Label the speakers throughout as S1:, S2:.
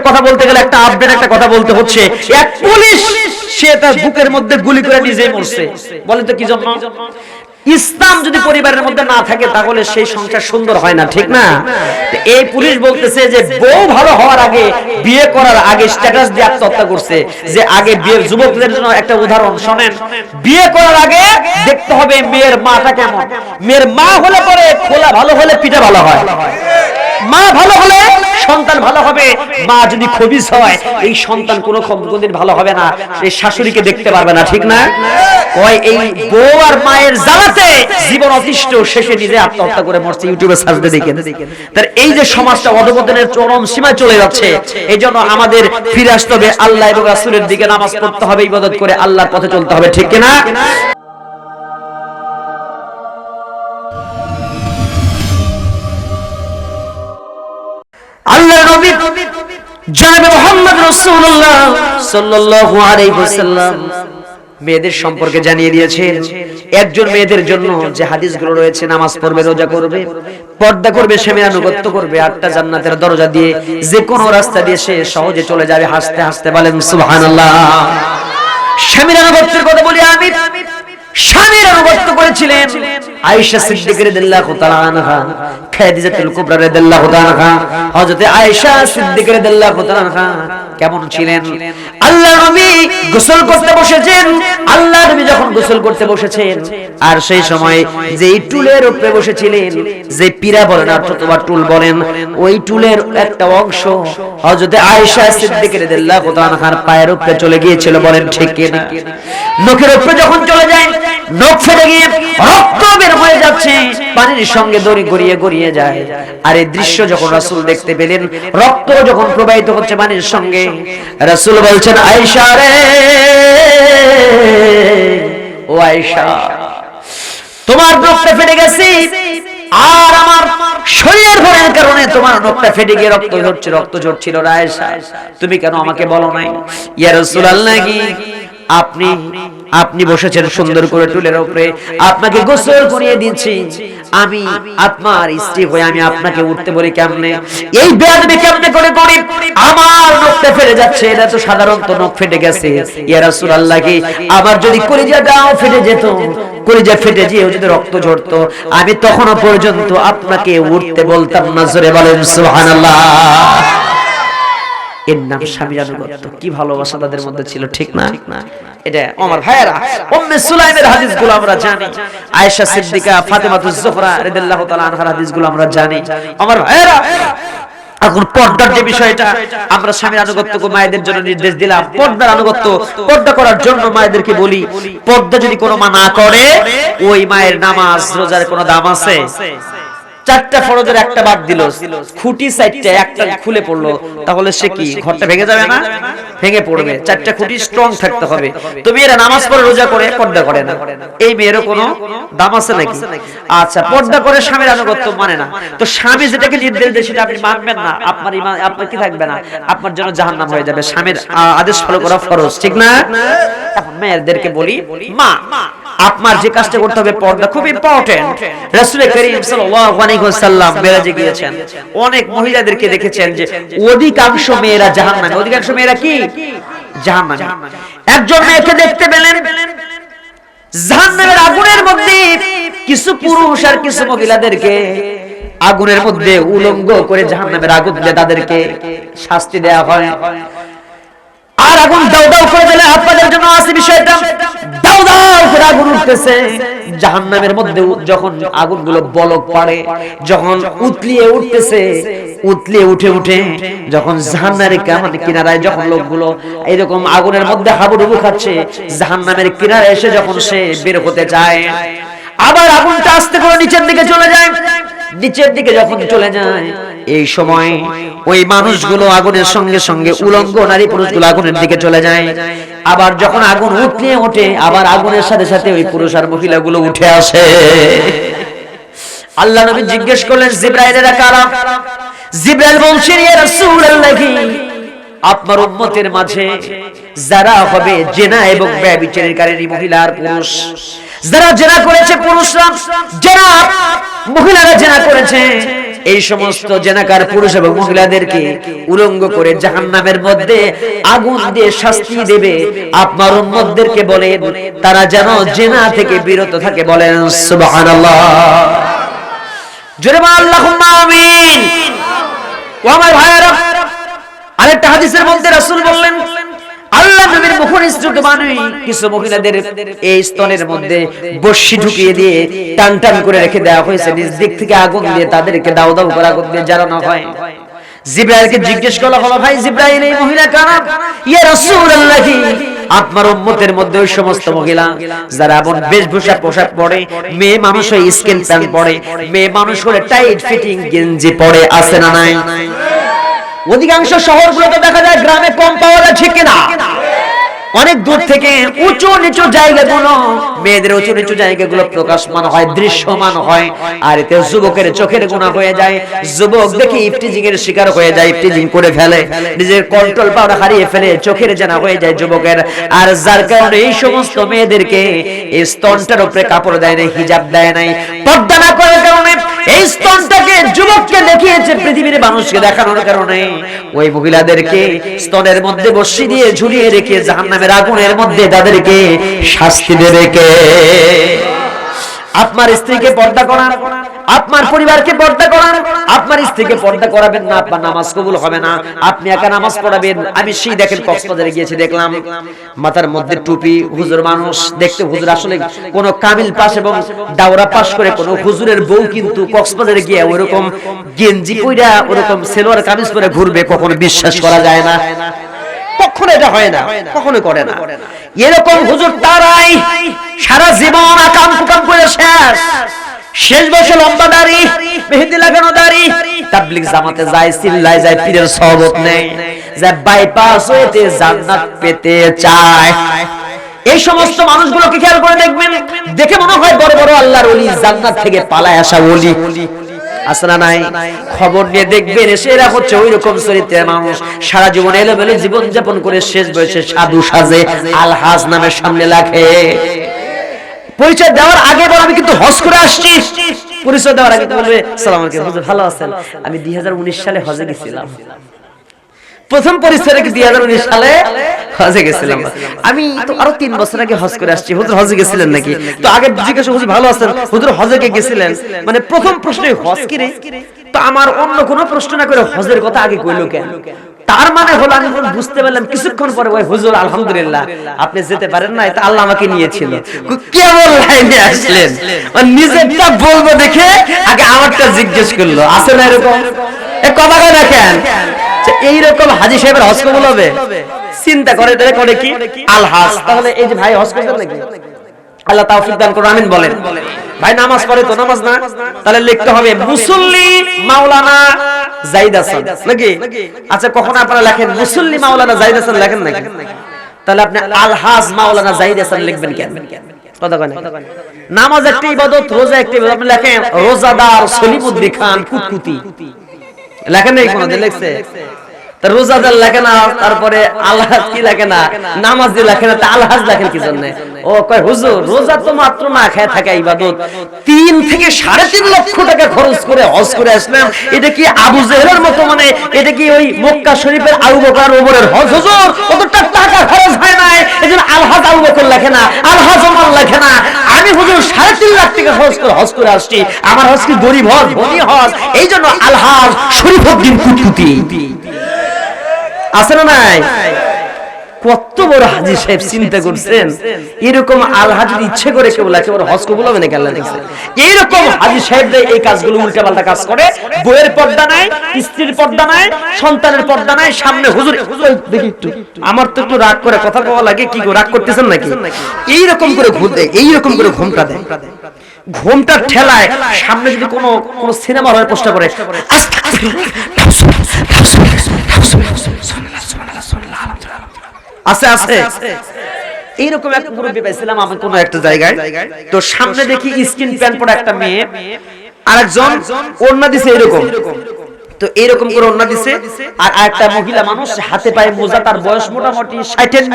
S1: যুগের কথা বলতে গেলে একটা আপডেট একটা কথা বলতে হচ্ছে। এক পুলিশ, সে তার বুকের মধ্যে গুলি করে নিজেই মরছে। বলেন তো কি জন্য? ইসলাম যদি পরিবারের মধ্যে না থাকে, তাহলে সেই সংসার সুন্দর হয় না, ঠিক না? এই পুলিশ বলতেছে যে, বউ ভালো হওয়ার আগে, বিয়ে করার আগে স্ট্যাটাস দিয়ে আত্মহত্যা করছে। যে আগে বিয়ে যুবকদের জন্য একটা উদাহরণ, শোনেন। বিয়ে করার আগে দেখতে হবে মেয়ের মাটা কেমন। মেয়ের মা হলে পরে খোলা ভালো হলে পিঠা ভালো হয়। মা ভালো হলে সন্তান ভালো হবে। মা যদি খবিস হয়, এই সন্তান কোনো কোনদিন ভালো হবে না। এই শাশুড়িকে দেখতে পারবে না, ঠিক না? ওই এই বউ আর মায়ের জীবন অতিষ্ঠ, শেষে নিজে আত্মহত্যা করে মরছে, ইউটিউবে সার্চ দিয়ে দেখেন। তার এই যে সমাজটা অধপতনের চরম সীমায় চলে যাচ্ছে এই জন্য আমাদের ফিরে আসতে হবে আল্লাহ এবং রাসূলের দিকে নামাজ পড়তে হবে, ইবাদত করে আল্লাহর পথে চলতে হবে, ঠিক কিনা? নবী, জনাবে মুহাম্মদ রাসূলুল্লাহ সাল্লাল্লাহু আলাইহি ওয়াসাল্লাম। মেয়েদের সম্পর্কে জানিয়ে দিয়েছেন একজন মেয়েদের জন্য যে হাদিসগুলো রয়েছে, নামাজ পড়বে, রোজা করবে, পর্দা করবে স্বামীর আনুগত্য করবে, আটটা জান্নাতের দরজা দিয়ে যে কোনো রাস্তা দিয়ে সে সহজে চলে যাবে, হাসতে হাসতে বলেন, সুবহানাল্লাহ। স্বামীর আনুগত্যের কথা বলি আমি, স্বামীর আনুগত্য করেছিলেন আয়েশা সিদ্দিক রাদিয়াল্লাহু তাআলা খাদিজাতুল কুবরা রাদিয়াল্লাহু তাআলা হযরতে আয়েশা সিদ্দিক রাদিয়াল্লাহু তাআলা কেমন ছিলেন? আল্লাহ নবী গোসল করতে বসেছেন। আল্লাহ নবী যখন গোসল করতে বসেছেন। আর সেই সময় যে টুলের উপরে বসেছিলেন, যে পীরা বলেন অথবা টুল বলেন, ওই টুলের একটা অংশ হযরতে আয়েশা সিদ্দিক রাদিয়াল্লাহু তাআলা আনহার পায়ের উপরে চলে গিয়েছিল বলেন, ঠিক কিনা? নখের উপরে যখন চলে যায়, নখ ফেটে গিয়ে রক্ত বের হয়ে যাচ্ছে, পানির সঙ্গে দড়ি গড়িয়ে গড়িয়ে যায়। আর এই দৃশ্য যখন রাসূল দেখতে পেলেন, রক্ত যখন প্রবাহিত হচ্ছে পানির সঙ্গে, রাসূল বলছেন, আয়েশা রে, ও আয়েশা। তোমার নখটা ফেটে গেছে। আর আমার শরীরের ভরের কারণে তোমার নখটা ফেটে গিয়ে রক্ত ঝরছে, রক্ত ঝরছিল রায় তুমি কেন আমাকে বলো নাই? ইয়া রাসূলুল্লাহ কি আপনি আপনি বসেছেন সুন্দর করে টুলের উপরে। আপনাকে গোসল করিয়ে দিচ্ছি। আমি আপনার স্ত্রী হয়ে আমি আপনাকে উঠতে বলি কেমনে? এই বেয়াদবি কেমনে করে করি আমার নখটা ফেটে যাচ্ছে। এটা তো সাধারণত নখ ফেটে গেছে। ইয়া রাসূলুল্লাহ কি আবার যদি কলিজাটাও ফেটে যেত। কলিজা ফেটে যেও যদি রক্ত ঝরতো। আমি তখনও পর্যন্ত আপনাকে উঠতে বলতাম না, জোরে বলেন সুবহানাল্লাহ। এর নাম স্বামীর আনুগত্য কি ভালোবাসা তাদের মধ্যে ছিল, ঠিক না? এটা আমার ভাইয়েরা, উম্মে সুলাইমের হাদিসগুলো আমরা জানি, আয়েশা সিদ্দিকা জোহরা রাদিয়াল্লাহু তাআলা আনহার হাদিসগুলো আমরা জানি। আমার ভাইয়েরা, এখন পর্দার যে বিষয়টা, আমরা স্বামীর আনুগত্য মায়েদের জন্য নির্দেশ দিলাম। পর্দার আনুগত্য, পর্দা করার জন্য মায়েদেরকে বলি, পর্দা যদি কোনো মা না করে, ওই মায়ের নামাজ, রোজার কোনো দাম আছে? চারটা ফরজের একটা বাদ দিল খুঁটি সাইডটা একটা খুলে পড়ল তাহলে সে কি? ঘরটা ভেঙে যাবে না? ভেঙে পড়বে। চারটা খুঁটি স্ট্রং থাকতে হবে। তো মেয়েরা নামাজ পড়ে রোজা করে পর্দা করে না। এই মেয়েরও কোনো দাম আছে নাকি? আচ্ছা পর্দা করে স্বামীর আনুগত্য মানে না। তো স্বামী যেটাকে নির্দেশ দেয় সেটা আপনি মানবেন না। আপনার ইমান আপনার কি থাকবে না? আপনার জন্য জাহান্নাম হয়ে যাবে। স্বামীর আদেশ ফলো করা ফরজ ঠিক না? এখন মেয়েদেরকে বলি মা। আপনার যে কাজটা করতে হবে, পর্দা খুব ইম্পর্টেন্ট রাসূল করিম সাল্লাল্লাহু আলাইহি ওয়াসাল্লাম মেরাজে গিয়েছেন। অনেক মহিলাদেরকে দেখেছেন যে অধিকাংশ মেয়েরা জাহান্নামে। অধিকাংশ মেয়েরা কি? জাহান্নামে। একজন মেয়েকে দেখতে পেলেন, জাহান্নামের আগুনের মধ্যে কিছু পুরুষ আর কিছু মহিলাদেরকে আগুনের মধ্যে উলঙ্গ করে জাহান্নামের আগুন দিয়ে তাদেরকে শাস্তি দেয়া হয়। আর আগুন দাও দাও করে দিলে আপনাদের জন্য আছে বিষয়টা। এরকম আগুনের মধ্যে হাবুডুবু খাচ্ছে, জাহান্নামের কিনারে এসে যখন সে বের হতে চায়, আবার আগুনটা আস্তে করে নিচের দিকে চলে যায়। নিচের দিকে যখন চলে যায় এই সময় ওই মানুষগুলো আগুনের সঙ্গে সঙ্গে উলঙ্গ নারী পুরুষগুলো আগুনের দিকে চলে যায়। আবার যখন আগুন উঠলে ওঠে, আবার আগুনের সাথে সাথে ওই পুরুষ আর মহিলাগুলো উঠে আসে। আল্লাহ নবী জিজ্ঞেস করলেন জিব্রাইলেরা কারা? জিব্রাইল বলছেন ইয়া রাসূলুল্লাহি। আপনার উম্মতের মাঝে যারা হবে জেনা এবং ব্যভিচারের কারণে মহিলা আর পুরুষ। যারা জেনা করেছে পুরুষরা, যারা মহিলারা জেনা করেছে এই সমস্ত জেনাকার পুরুষ এবং মহিলাদেরকে উলঙ্গ করে জাহান্নামের মধ্যে আগুন দিয়ে শাস্তি দেবে। আপনার উম্মতদেরকে বলেন, তারা যেন জেনা থেকে বিরত থাকে বলেন আরেকটা হাদিসের মধ্যে রাসূল বললেন আল্লাহ নবীর মুখনিসৃত বাণী কিছু মহিলাদের এই স্তনের মধ্যে ঢুকিয়ে দিয়ে টান টান করে রেখে দেওয়া হয়েছে। নিজ দিক থেকে আগুন দিয়ে তাদেরকে দাও দাও হয়। জিব্রাইলকে জিজ্ঞেস করা হলো ভাই জিব্রাইল, এই মহিলা কারা? ইয়া রাসূলুল্লাহ। আপনার উম্মতের মধ্যে ওই সমস্ত মহিলা, যারা এমন বেশভূষা পোশাক পরে, মেয়ে মানুষ ওই স্কিন প্যান্ট পরে, মেয়ে মানুষ হলে টাইট ফিটিং গেঞ্জি পরে, আছে না নাই? অধিকাংশ শহরগুলোতে দেখা যায় গ্রামে কম পাওয়া যায়, ঠিক কিনা? অনেক দূর থেকে উঁচু নিচু জায়গাগুলো মেয়েদের উঁচু নিচু জায়গাগুলো প্রকাশমান হয় দৃশ্যমান হয়। আর এতে যুবকের চোখের গুণা হয়ে যায়। যুবক দেখে ইফটিজিং এর শিকার হয়ে যায় ইফটিজিং করে ফেলে। নিজের কন্ট্রোল পাওয়ার হারিয়ে ফেলে চোখের জানা হয়ে যায় যুবকের। আর যার কারণে এই সমস্ত মেয়েদেরকে এই স্তনটার উপরে কাপড় দেয় নাই হিজাব দেয় নাই। পর্দা না করার কারণে এই স্তনটাকে যুবককে দেখিয়েছে পৃথিবীর মানুষকে দেখানোর কারণে। ওই মহিলাদেরকে স্তনের মধ্যে বসিয়ে দিয়ে ঝুলিয়ে রেখে জাহান্নামের আগুনের মধ্যে তাদেরকে শাস্তি দেবে কে? আপনার স্ত্রীকে পর্দা করান, আপনার পরিবারকে পর্দা করান, আপনার স্ত্রীকে পর্দা করাবেন না, আপনার নামাজ কবুল হবে না, আপনি একা নামাজ পড়াবেন। আমি সেই দেখেন কক্সবাজারে গিয়েছি, দেখলাম মাথার মধ্যে টুপি, হুজুর মানুষ, দেখতে হুজুর আসলে কোন কামিল পাস এবং দাওরা পাস করে কোন হুজুরের বউ কিন্তু কক্সবাজারে গিয়ে ওরকম গেঞ্জি কইরা ওরকম সেলোয়ার কামিজ পরে ঘুরবে, কখনো বিশ্বাস করা যায় না। কখনো এটা হয় না, কখনো করে না। এরকম হুজুর তারাই সারা জীবন আকাম কুকাম করে শেষ শেষ বছর লম্বা দাড়ি মেহেদি লাগানো দাড়ি তাবলিগ জামাতে যায় চিল্লায় যায় পীরের সহবত নেই যায় বাইপাস হইতে জান্নাত পেতে চায়। এই সমস্ত মানুষগুলোকে খেয়াল করে দেখবেন দেখে মনে হয় বড় বড় আল্লাহর ওলি জান্নাত থেকে পালায় আসা ওলি। আসনা নাই? খবর নিয়ে দেখবেন এসে এরা হচ্ছে ওই রকম চরিত্রের মানুষ। সারা জীবন এলোমেলো জীবন যাপন করে শেষ বয়সে সাধু সাজে আলহাজ নামের সামনে লাখে পরিচয় দেওয়ার আগে বল আমি কিন্তু হজ করে আসছি। পরিচয় দেওয়ার আগে বলবে, সালাম আলাইকুম, হুজুর, ভালো আছেন? আমি 2019 সালে হজে গেছিলাম। প্রথম পরিচয় হাজার উনিশ সালে হজে গেছিলাম। আমি তো আরও তিন বছর আগে হজ করে আসছি। হুজুর, হজে গেছিলেন নাকি? তো আগে জিজ্ঞাসা, হুজুর, ভালো আছেন? হুজুর, হজে কে গেছিলেন? মানে প্রথম প্রশ্ন হজ কি রে তো আমার অন্য কোনো প্রশ্ন না করে হজের কথা আগে কইলো কেন? তার মানে হলো আমি যখন বুঝতে পারলাম কিছুক্ষণ পরে, ওই হুজুর, আলহামদুলিল্লাহ, আপনি যেতে পারেন না, এটা আল্লাহ আমাকে নিয়েছিল। কেমন লাইনে আসলেন? মানে নিজেরটা বলব দেখে আগে আমারটা জিজ্ঞেস করল। আছে না এরকম? কথা কয় দেখেন এইরকম হাজি সাহেবের হজ কবুল হবে। চিন্তা করে তাহলে করে কি? আলহাজ। তাহলে এই যে ভাই হজ করছেন নাকি? আল্লাহ তাওফিক দান করুন, আমিন বলেন। ভাই, নামাজ পড়ে তো নামাজ না? তাহলে লিখতে হবে, মুসল্লি মাওলানা জাইদ হাসান। নাকি? আচ্ছা কখন আপনারা লেখেন, মুসল্লি মাওলানা জাইদ হাসান লেখেন নাকি? তাহলে আপনি আলহাজ মাওলানা জাইদ হাসান লিখবেন কেন? নামাজ একটা ইবাদত, রোজা একটা আপনি লেখেন, রোজাদার সলিমুদ্দি খান কুতকুতি। লেখেন নাই কোনো লেখছে? রোজাদার লেখে না, তারপরে আলহাজ কি লেখে না? নামাজ লেখে না আলহাজ লেখেন কি জন্য? ও কয়, হুজুর, রোজা তো মাত্র না খেয়ে থাকা ইবাদত। তিন থেকে সাড়ে তিন লক্ষ টাকা খরচ করে হজ করে আসলাম। এটা কি আবু জেহেলের মতো মানে? এটা কি ওই মক্কা শরীফের আবু বকর ওমরের হজ? হুজুর অতটা টাকা খরচ হয় নাই? এজন্য আলহাজ আবু বকর লেখে না, আলহাজ ওমর লেখে না। আমি হুজুর সাড়ে তিন লাখ টাকা খরচ করে হজ করে আসছি। আমার হজ কি গরিব হজ, ধনী হজ? এই জন্য আলহাজ শরীফুদ্দিন কুতকুতি আছে না নাই কত বড় হাজি সাহেব চিন্তা করছেন এরকম আল হাজির ইচ্ছে করে কেউ লাগে ওর হজ কবুল হবে নাকি আল্লাহ দেখছে এইরকম হাজি সাহেবদের এই কাজগুলো উল্টা পাল্টা কাজ করে বইয়ের পর্দা নাই স্ত্রীর পর্দা নাই সন্তানের পর্দা নাই সামনে হুজুর দেখি একটু আমার তো একটু রাগ করে কথা বলা লাগে কি রাগ করতেছেন নাকি এইরকম করে ঘুর দেয় এইরকম করে ঘুমটা দেয় ঘুমটা ঠেলায় সামনে যদি কোনো কোনো সিনেমা হলের পোস্টার করে এইরকম একটা জায়গায়। তো সামনে দেখি একটা মেয়ে। আরেকজন ওড়না দিছে এরকম। তো এইরকম করে ওন্না দিছে। আর একটা মহিলা মানুষ হাতে পায়ে মোজা, তার বয়স মোটামুটি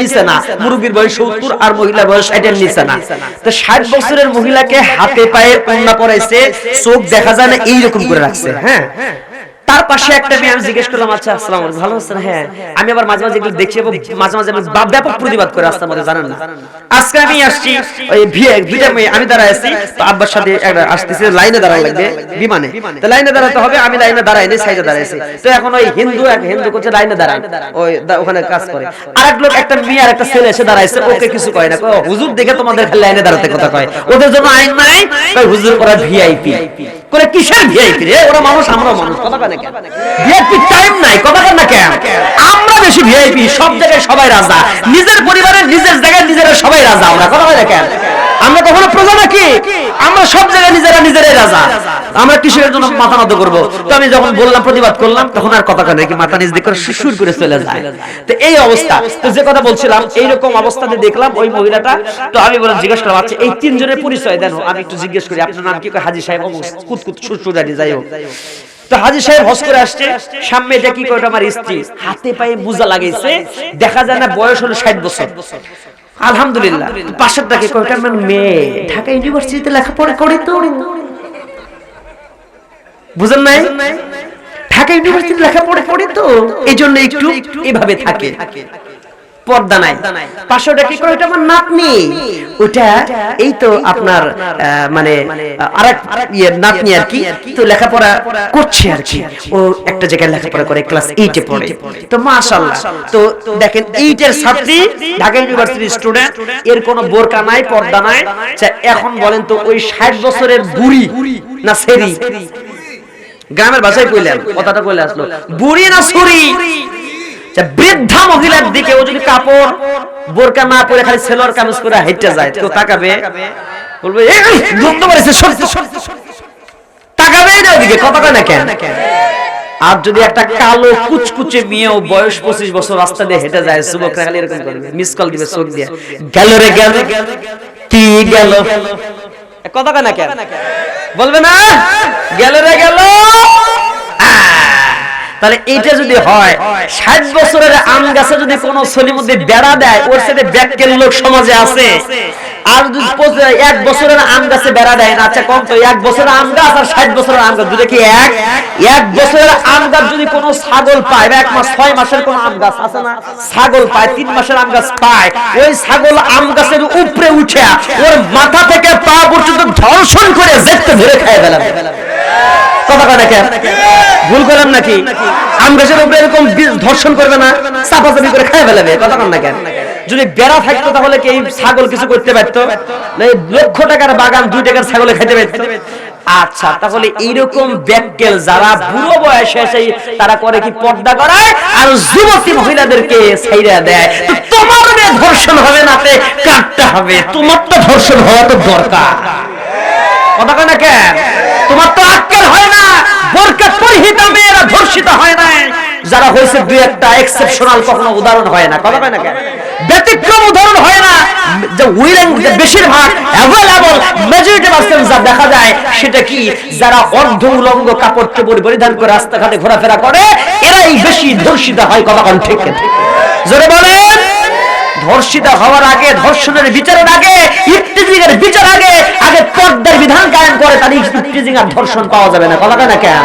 S1: নিচে না। মুরব্বীর বয়স সত্তর, আর মহিলার বয়স ষাটের নিচে না। তো ষাট বছরের মহিলাকে হাতে পায়ে ওন্না পরাইছে, চোখ দেখা যায় না, এইরকম করে রাখছে। হ্যাঁ? তার পাশে একটা মেয়ে আমি জিজ্ঞেস করলাম আচ্ছা আসসালাম ভালো আছেন? হ্যাঁ। আমি আবার মাঝে মাঝে এগুলো দেখি এবং মাঝে মাঝে আমি ব্যাপক প্রতিবাদ করে রাস্তার মধ্যে, জানেন না। আজকে আমি আসছি ওই ভিটা মেয়ে, আমি দাঁড়ায় আছি, তো আব্বার সাথে একটা আসতেছে, লাইনে দাঁড়ানো লাগবে, বিমানে। তো লাইনে দাঁড়াতে হবে, আমি লাইনে দাঁড়াই নি সাইডে দাঁড়াইছি তো এখন ওই হিন্দু, এক হিন্দু করছে, লাইনে দাঁড়ায়। ওই ওখানে কাজ করে। আর এক লোক, একটা মেয়ে আর একটা ছেলে এসে দাঁড়াইছে ওকে কিছু কয় না। হুজুর দেখে তোমাদের লাইনে দাঁড়াতে কথা কয়। ওদের জন্য আইন নাই হুজুর করা ভিআইপি করে কিসের ভিআইপি রে ওরা মানুষ আমরা মানুষ কথা কানে? কেন ভিআইপি টাইম নাই কথা কয় না কেন? আমরা বেশি ভিআইপি সব জায়গায় সবাই রাজা। নিজের পরিবারের নিজের জায়গায় নিজেরা সবাই রাজা আমরা কথা কানে কেন? আমরা কখনো প্রজা নাকি? আমরা সব জায়গায় নিজেরা নিজেরাই রাজা। আমরা কিসের জন্য মাথা নত করব। তো আমি যখন বললাম, প্রতিবাদ করলাম, তখন আর কথা কয় নাকি মাথা নিজ দিক করে সুর করে চলে যায়। তো এই অবস্থা। তো যে কথা বলছিলাম, এইরকম অবস্থাতে দেখলাম ওই মহিলাটা। তো আমি বললাম, জিজ্ঞেস করলাম আচ্ছা এই তিনজনের পরিচয় দেন আমি একটু জিজ্ঞেস করি, আপনার নাম কি? কয়, হাজি সাহেব কুতকুত সুরসুরানি যাই হোক তো হাজি সাহেব হজ করে আসছে। সামনে এটা কি করে আমার স্ত্রী। হাতে পায়ে মোজা লাগাইছে। দেখা যায় না বয়স হলো ষাট বছর। আলহামদুলিল্লাহ। পাশের দেখে কয়টা আমার মেয়ে। ঢাকা ইউনিভার্সিটিতে লেখাপড়া করে তো। বুঝেন নাই? ঢাকা ইউনিভার্সিটি লেখাপড়া করে তো। এই জন্য একটু এভাবে থাকে। পর্দা নাই। পাশে ওটা কি করে? ওটা আমার নাতনি। ওটা এই তো আপনার মানে আরেক ইয়ে নাতনি আর কি। তো লেখাপড়া করছে আর কি। ও একটা জায়গায় লেখাপড়া করে ক্লাস এইটে পড়ে। তো মাশাআল্লাহ। তো দেখেন এইটের ছাত্রী ঢাকা ইউনিভার্সিটির স্টুডেন্ট এর কোনো বোরকা নাই পর্দা নাই আচ্ছা, এখন বলেন তো ওই ষাট বছরের বুড়ি না সেরি? গ্রামের ভাষায় কইলেন কথাটা কইলে আসলো। বুড়ি না আচ্ছা, বৃদ্ধা মহিলার দিকে ও যদি কাপড়, বোরকা না পরে খালি সেলোয়ার কামিজ করে হেঁটে যায় তো তাকাবে? বলবে, এই গন্ধ মারিছে সরতে সরতে তাকাবেই না ওদিকে কথা কয় না কেন? আর যদি একটা কালো কুচকুচে মেয়েও বয়স পঁচিশ বছর রাস্তা দিয়ে হেঁটে যায়, যুবকরা খালি এরকম করবে মিস কল দিবে চোখ দিয়ে। গেল রে, গেল। কি গেল? কথা কয় না কেন? বলবে না, গেল রে, গেল। তাহলে এইটা যদি হয় ষাট বছরের আম গাছে যদি কোনো ছলির মধ্যে বেড়া দেয় ওর সাথে ব্যাকের লোক সমাজে আছে। আর যদি এক বছরের আম গাছে বেড়া দেয় না আচ্ছা কম তো এক বছরের আম গাছ আর ষাট বছরের আম গাছ দুটো কি এক? এক বছরের আম গাছ যদি কোনো ছাগল পায় বা এক মাস ছয় মাসের কোনো আম গাছ আছে না? ছাগল পায় তিন মাসের আম গাছ পায় ওই ছাগল আম গাছের উপরে উঠে ওর মাথা থেকে পা পর্যন্ত ধর্ষণ করে দেখতে ধরে খায় ফেলাবে। কথা আচ্ছা এইরকম যারা বুড়ো বয়সে এসে তারা করে কি পর্দা করায়? আর যুবতী মহিলাদেরকে ছাইরা দেয়? তোমার ধর্ষণ হবে না কাটতে হবে? তোমার তো ধর্ষণ হওয়া তো দরকার। কথা কেন তোমার তো আক্কেল হয় না, বোরকা পরিহিত মেয়েরা ধর্ষিত হয় না যারা হয়েছে দুই একটা এক্সেপশনাল কখনো উদাহরণ হয় না, কথা কয় না কেন? ব্যতিক্রম উদাহরণ হয় না। যে উইলিং বেশিরভাগ অ্যাভেলেবল মেজরিটি পার্সেন্ট যা দেখা যায়, সেটা কি? যারা অর্ধ উলঙ্গ কাপড় চোপড় পরিধান করে রাস্তাঘাটে ঘোরাফেরা করে, এরাই বেশি ধর্ষিত হয়, কথা ঠিক জোরে বলেন। ধর্ষিত হওয়ার আগে, ধর্ষণের বিচারের আগে ইফতিজিং বিচার আগে আগে পর্দার বিধান কায়েম করে তাহলে ইফতিজিং আর ধর্ষণ পাওয়া যাবে না। কথা না কেন?